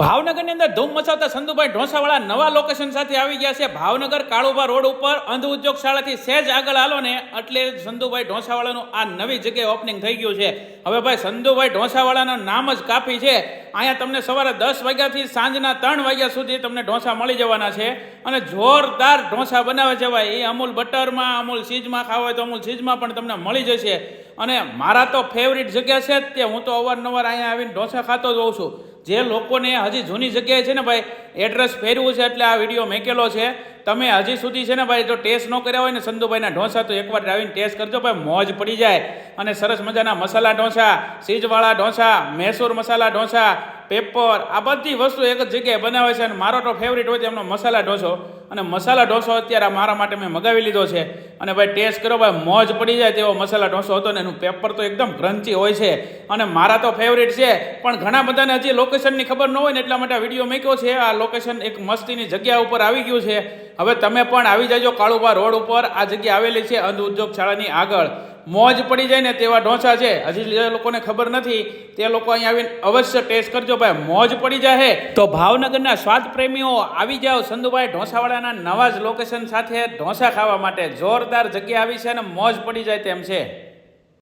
ભાવનગરની અંદર ધૂમ મચાવતા સંધુભાઈ ઢોસાવાળા નવા લોકેશન સાથે આવી ગયા છે. ભાવનગર કાળુભા રોડ ઉપર અંધ ઉદ્યોગ શાળાથી સહેજ આગળ હાલો ને એટલે સંધુભાઈ ઢોસાવાળાનું આ નવી જગ્યાએ ઓપનિંગ થઈ ગયું છે. હવે ભાઈ સંધુભાઈ ઢોસાવાળાનું નામ જ કાફી છે. અહીંયા તમને સવારે દસ વાગ્યાથી સાંજના ત્રણ વાગ્યા સુધી તમને ઢોસા મળી જવાના છે. અને જોરદાર ઢોસા બનાવે ભાઈ. એ અમૂલ બટરમાં, અમૂલ ચીઝમાં ખાવા હોય તો અમૂલ ચીઝમાં પણ તમને મળી જશે. અને મારા તો ફેવરિટ જગ્યા છે તે હું તો અવારનવાર અહીંયા આવીને ઢોસા ખાતો જ હોઉં છું. જે લોકોને હજી જૂની જગ્યાએ છે ને ભાઈ એડ્રેસ ફેરવું છે એટલે આ વીડિયો મેકેલો છે. તમે હજી સુધી છે ને ભાઈ, જો ટેસ્ટ ન કર્યા હોય ને સંધુભાઈના ઢોસા, તો એકવાર આવીને ટેસ્ટ કરજો ભાઈ, મોજ પડી જાય. અને સરસ મજાના મસાલા ઢોસા સીજવાળા ઢોસા, મૈસૂર મસાલા ઢોસા, પેપર, આ બધી વસ્તુ એક જ જગ્યાએ બનાવે છે અને મારો તો ફેવરિટ હોય એમનો મસાલા ઢોસો. અને મસાલા ઢોસો અત્યારે મારા માટે મેં મગાવી લીધો છે. અને ભાઈ, ટેસ્ટ કરો ભાઈ, મોજ પડી જાય તેવો મસાલા ઢોસો હતો ને, એનું પેપર તો એકદમ ક્રન્ચી હોય છે. અને મારા તો ફેવરિટ છે. પણ ઘણા બધાને હજી લોકેશનની ખબર ન હોય ને, એટલા માટે વીડિયો મૂક્યો છે. આ લોકેશન એક મસ્તીની જગ્યા ઉપર આવી ગયું છે. હવે તમે પણ આવી જાજો કાળુબા રોડ ઉપર. આ જગ્યા આવેલી છે અંધ ઉદ્યોગ શાળાની આગળ. મોજ પડી જાય ને તેવા ઢોસા છે. હજી જે લોકોને ખબર નથી, તે લોકો અહીંયા આવીને અવશ્ય ટેસ્ટ કરજો. ભાઈ, મોજ પડી જાય તો ભાવનગરના સ્વાદ પ્રેમીઓ, આવી જાઓ સંધુભાઈ ઢોંસાવાળાના નવા જ લોકેશન સાથે ઢોંસા ખાવા માટે. જોરદાર જગ્યા આવી છે અને મોજ પડી જાય તેમ છે.